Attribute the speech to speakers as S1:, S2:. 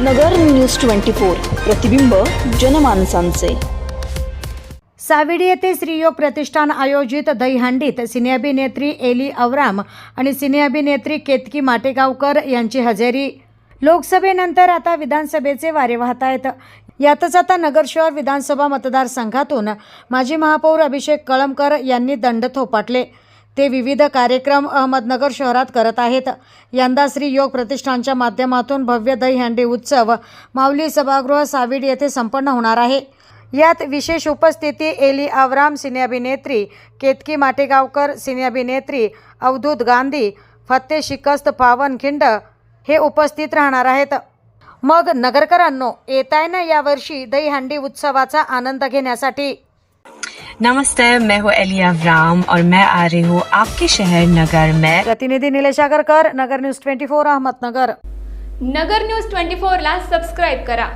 S1: नगर news twenty four प्रतिबिंब जनमानसांचे.
S2: सावेडी येथे स्त्रीयोग प्रतिष्ठान आयोजित दहीहंडीत सिने अभिनेत्री एली अवराम आणि सिने अभिनेत्री केतकी माटेगावकर यांची हजेरी. लोकसभेनंतर आता विधानसभेचे वारे वाहत आहेत यातच आता नगर शहर विधानसभा मतदारसंघातून माजी महापौर अभिषेक कळमकर यांनी दंड थोपाटले. ते विविध कार्यक्रम अहमदनगर शहरात करत आहेत. यंदा श्री योग प्रतिष्ठानच्या माध्यमातून भव्य दहीहंडी उत्सव माऊली सभागृह साविड येथे संपन्न होणार आहे. यात विशेष उपस्थिती एली आवराम सिनेअभिनेत्री केतकी माटेगावकर सिनेअभिनेत्री अवधूत गांधी फत्ते शिकस्त पावनखिंड हे उपस्थित राहणार आहेत. मग नगरकरांनो येत आहे ना यावर्षी दहीहंडी उत्सवाचा आनंद घेण्यासाठी?
S3: नमस्ते मैं हूँ एलिया राम और मैं आ रही हूँ आपके शहर नगर में।
S2: प्रतिनिधी Nilesh Agarkar Nagar news twenty four Ahmednagar.
S4: Nagar news twenty फोरला सबस्क्राईब करा।